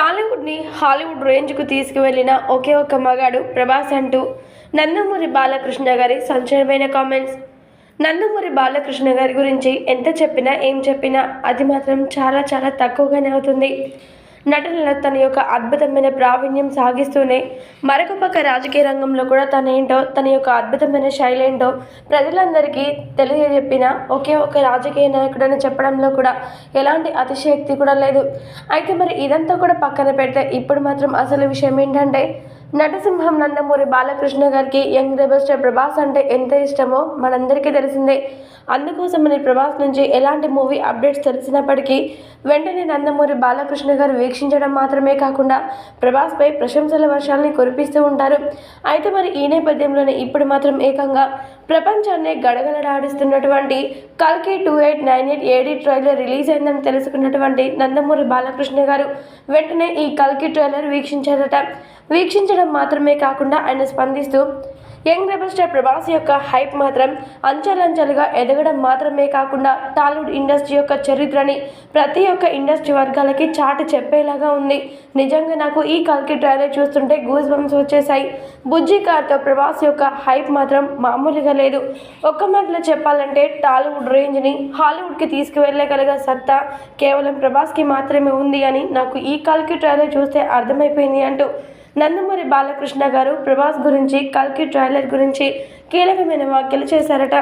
టాలీవుడ్ని Hollywood రేంజ్కు తీసుకువెళ్ళిన ఒకే ఒక్క మగాడు ప్రభాస్ అంటూ నందమూరి బాలకృష్ణ గారి సంచలనమైన కామెంట్స్. నందమూరి బాలకృష్ణ గారి గురించి ఎంత చెప్పినా ఏం చెప్పినా అది మాత్రం చాలా చాలా తక్కువగానే అవుతుంది. నటనలో తన యొక్క అద్భుతమైన ప్రావీణ్యం సాగిస్తూనే మరొక పక్క రాజకీయ రంగంలో కూడా తన ఏంటో తన యొక్క అద్భుతమైన శైలి ఏంటో ప్రజలందరికీ తెలియజెప్పిన ఒకే ఒక రాజకీయ నాయకుడని చెప్పడంలో కూడా ఎలాంటి అతిశయక్తి కూడా లేదు. అయితే మరి ఇదంతా కూడా పక్కన పెడితే ఇప్పుడు మాత్రం అసలు విషయం ఏంటంటే నటసింహం నందమూరి బాలకృష్ణ గారికి యంగ్ రెబల్ స్టార్ ప్రభాస్ అంటే ఎంత ఇష్టమో మనందరికీ తెలిసిందే. అందుకోసమని ప్రభాస్ నుంచి ఎలాంటి మూవీ అప్డేట్స్ తెలిసినప్పటికీ వెంటనే నందమూరి బాలకృష్ణ గారు వీక్షించడం మాత్రమే కాకుండా ప్రభాస్పై ప్రశంసల వర్షాలని కురిపిస్తూ ఉంటారు. అయితే మరి ఈ నేపథ్యంలోనే ఇప్పుడు మాత్రం ఏకంగా ప్రపంచాన్ని గడగడలాడిస్తున్నటువంటి కల్కి two eight nine eight AD trailer release అయిందని తెలుసుకున్నటువంటి నందమూరి బాలకృష్ణ గారు వెంటనే ఈ కల్కి ట్రైలర్ వీక్షించారట. వీక్షించడం మాత్రమే కాకుండా ఆయన స్పందిస్తూ యంగ్ రెబల్ స్టార్ ప్రభాస్ యొక్క హైప్ మాత్రం అంచెలంచెలుగా ఎదగడం మాత్రమే కాకుండా టాలీవుడ్ ఇండస్ట్రీ యొక్క చరిత్రని ప్రతి ఒక్క ఇండస్ట్రీ వర్గాలకి చాటి చెప్పేలాగా ఉంది. నిజంగా నాకు ఈ కల్కి ట్రైలర్ చూస్తుంటే గూస్ బంప్స్ వచ్చేసాయి బుజ్జి కార్తో ప్రభాస్ యొక్క హైప్ మాత్రం మామూలుగా లేదు. ఒక్క మాటలో చెప్పాలంటే టాలీవుడ్ రేంజ్ని హాలీవుడ్కి తీసుకువెళ్ళగలిగే సత్తా కేవలం ప్రభాస్కి మాత్రమే ఉంది అని నాకు ఈ కల్కి ట్రైలర్ చూస్తే అర్థమైపోయింది అంటూ నందమూరి బాలకృష్ణ గారు ప్రభాస్ గురించి కల్కి ట్రైలర్ గురించి కీలకమైన వ్యాఖ్యలు చేశారట.